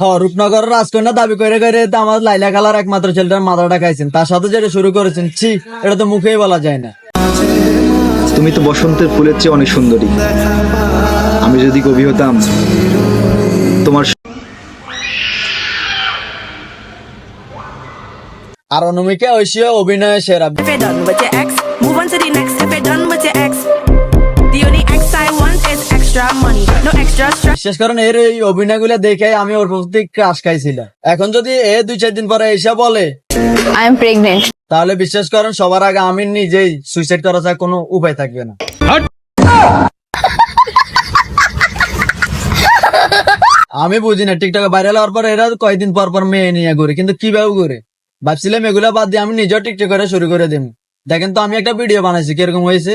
হ রূপনগর রাজকন্যা দাবি করে করে আমার লাইলা খালার একমাত্র ছেলেটার মাথাটা খাইছেন। তার সাথে যেটা শুরু করেছেন ছি এটা তো মুখেই বলা যায় না। তুমি তো বসন্তের ফুলের চেয়ে অনেক সুন্দরী। আমি যদি কবি হতাম তোমার আর অনুমিকে ঐশীয় অভিনয় সেরা। বিশেষ করেন এর এই অভিনয়গুলো দেখে আমি ওর প্রতি ক্রাশ খাইছিলাম। এখন যদি এ দুই চার দিন পরে এসে বলে I am pregnant. তাহলে বিশ্বাস করেন সবার আগে আমি নিজেই সুইসাইড করা ছাড়া কোনো উপায় থাকবে না। আমি বুঝি না টিকটকে ভাইরাল হওয়ার পর এরা কয়েকদিন পর পর মেয়ে নিয়ে ঘুরে কিন্তু কীভাবে ঘুরে? ভাবছিলাম এগুলা বাদ দিয়ে আমি নিজেও টিকটক করে শুরু করে দিম। দেখেন তো আমি একটা ভিডিও বানাইছি কীরকম হয়েছে?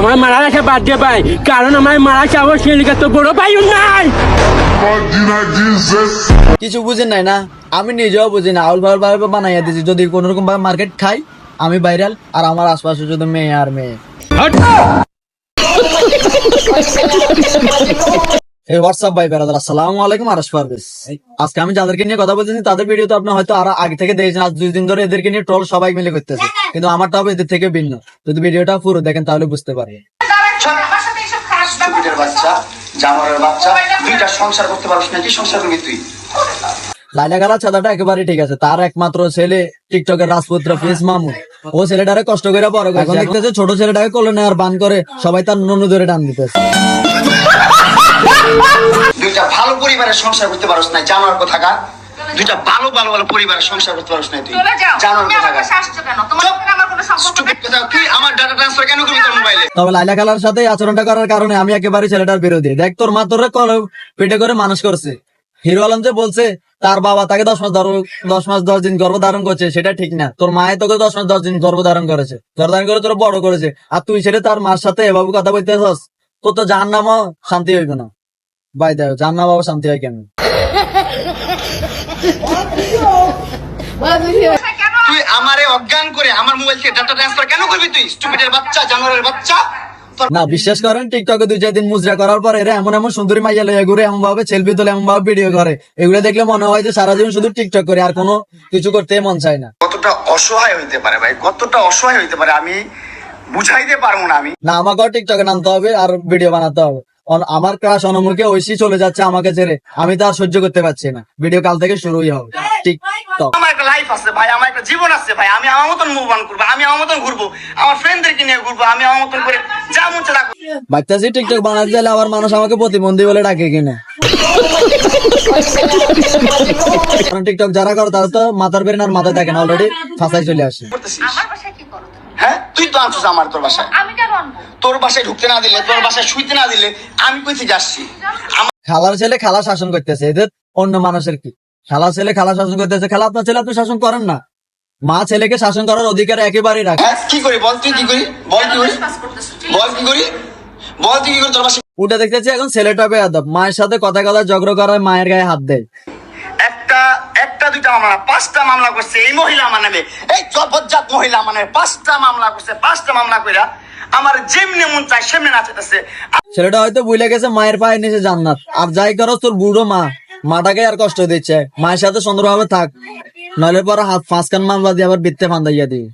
আমার মারা গেছে বাদ দিয়ে ভাই। কারণ আমার মারা যাব সেদিকে তো বড় ভাই নাই। কিছু বুঝেন নাই না? আমি নিজেও বুঝি না। আউল ভাবে বানাইয়া দিছি। যদি কোন রকম ভাবে মার্কেট খাই আমি ভাইরাল আর আমার আশপাশে শুধু মেয়ে আর মেয়ে। এই হোয়াটসঅ্যাপ ভাই বেড়াদার আসসালামু আলাইকুম আরস পারভেজ আজকে আমি যাদেরকে নিয়ে কথা বলতেছি তাদের ভিডিও তো আপনি হয়তো আরও আগে থেকে দেখেছেন। আজ দুই দিন ধরে এদেরকে নিয়ে ট্রল সবাই মিলে করতেছে। কিন্তু আমারটা হবে এদের থেকে ভিন্ন। যদি ভিডিওটা পুরো দেখেন তাহলে বুঝতে পারি স্টুপিডের বাচ্চা জানোয়ারের বাচ্চা দুইটা সংসার করতে পারছ না কি সংসার করবি তুই? লাইলা গালা ছাদাটা একেবারে ঠিক আছে। তার একমাত্র ছেলে টিকটকের রাজপুত্র মামু ও ছেলেটারে কষ্ট করে বড় এখন দেখতেছে ছোট ছেলেটাকে কোলে নেওয়ার বান করে সবাই তার ননু ধরে টান দিতেছে। দুইটা ভালো পরিবারের সংসার করতে পারছ না জানোয়ার কোথাকার দুইটা ভালো ভালো ভালো পরিবারের সংসার করতে পারছ না তুই। চলে যাও। জানোয়ার তুমি আমার কোথাকার? কাছে আসছো কেন? তোমার সাথে আমার কোনো সম্পর্ক Stupid কোথাকার। তুই আমার ডাটা ট্রান্সফার কেন করবি তোর মোবাইলে তবে লাইলা খালার সাথে আচরণটা করার কারণে আমি একেবারে ছেলেটার বিরোধী। দেখ তোর মা তোর পেটে করে মানুষ করছে। হিরো আলম যে বলছে তার বাবা তাকে দশ মাস দশ মাস দশ দিন গর্ভধারণ করছে সেটা ঠিক না। তোর মায়ে তোকে দশ মাস দশ দিন গর্ভধারণ করেছে। গর্ভধারণ করে তোর বড় করেছে। আর তুই সেটা তার মার সাথে এভাবে কথা বলতে চাস তোর তো জাহান নামও শান্তি হইবে না। বাই দেয় জাহান নাম শান্তি হয় কেন তুই আমারে অজ্ঞান করে আমার মোবাইল থেকে ডাটা ট্রান্সফার কেন করবি তুই? স্টুপিডের বাচ্চা জানোয়ারের বাচ্চা। না বিশ্বাস করেন টিকটকে দুই চার দিন মুজরা করার পর এরা এমন এমন সুন্দরী মাইয়া লইয়া ঘুরে এমন ভাবে সেলফি তোলে এমন ভাবে ভিডিও করে। এগুলো দেখলে মনে হয় যে সারা জীবন শুধু টিকটক করে আর কোনো কিছু করতে মন চায় না। কতটা অসহায় হইতে পারে ভাই কতটা অসহায় হইতে পারে আমি বুঝাইতে পারব না আমি। না আমাকেও টিকটকে নামতে হবে আর ভিডিও বানাতে হবে। আমার ক্রাশ অনমুখে ঐশী চলে যাচ্ছে আমাকে ছেড়ে। আমি তো আর সহ্য করতে পারছি না। ভিডিও কাল থেকে শুরুই হবে। টিকটক। আমার একটা লাইফ আছে ভাই আমার একটা জীবন আছে ভাই। আমি আমার মতন মুভ অন করব আমি আমার মতন ঘুরবো আমার ফ্রেন্ডদেরকে নিয়ে ঘুরবো আমি আমার মতন করে যা মন চায় তা টিকটক বানাতে গেলে আবার মানুষ আমাকে প্রতিবন্ধী বলে ডাকে কিনা। টিকটক যারা করে তারা তো মাথার বেরেন আর মাথায় থাকে না অলরেডি ফাঁসাই চলে আসে করতেছিস আমার বাসায় কি করো তুমি? হ্যাঁ তুই তো আনছিস আমার তোর বাসায়। আমি কেন আনব? তোর বাসায় ঢুকতে না দিলে তোর বাসায় শুইতে না দিলে আমি কই থেকে আসছি? খালার ছেলে খালা শাসন করতেছে এদের অন্য মানুষের কি? খালা ছেলে খালা শাসন করতেছে খালা আপনার ছেলে আপনি শাসন করেন না। মা ছেলেকে শাসন করার অধিকার একেবারেই রাখে। হ্যাঁ কি করি বল তুই কি করি? বল কি করি? বল কি করি? বল তুই কি করি? তোর বাসায় উঠে দেখতেছি এখন ছেলেটা বেয়াদব মায়ের সাথে কথা কথা ঝগড়া করায় মায়ের গায়ে হাত দেয়। মামলা পাঁচটা মামলা করছে, এই মহিলা আমার এই জবরজাত মহিলা পাঁচটা মামলা করছে, পাঁচটা মামলা কইরা আমার যেমনি মন চাই সেমনি ছেলেটা হয়তো বুঝলে গেছে, মায়ের পায়ে নিচে জান্নাত। আর যাই করো, তোর বুড়ো মা মাটাকে আর কষ্ট দিচ্ছে। মায়ের সাথে সুন্দরভাবে থাক। নইলে পরে হাত ফাঁসকান কান মামলা দিয়ে আবার বৃত্তে ফান্দাইয়া দিই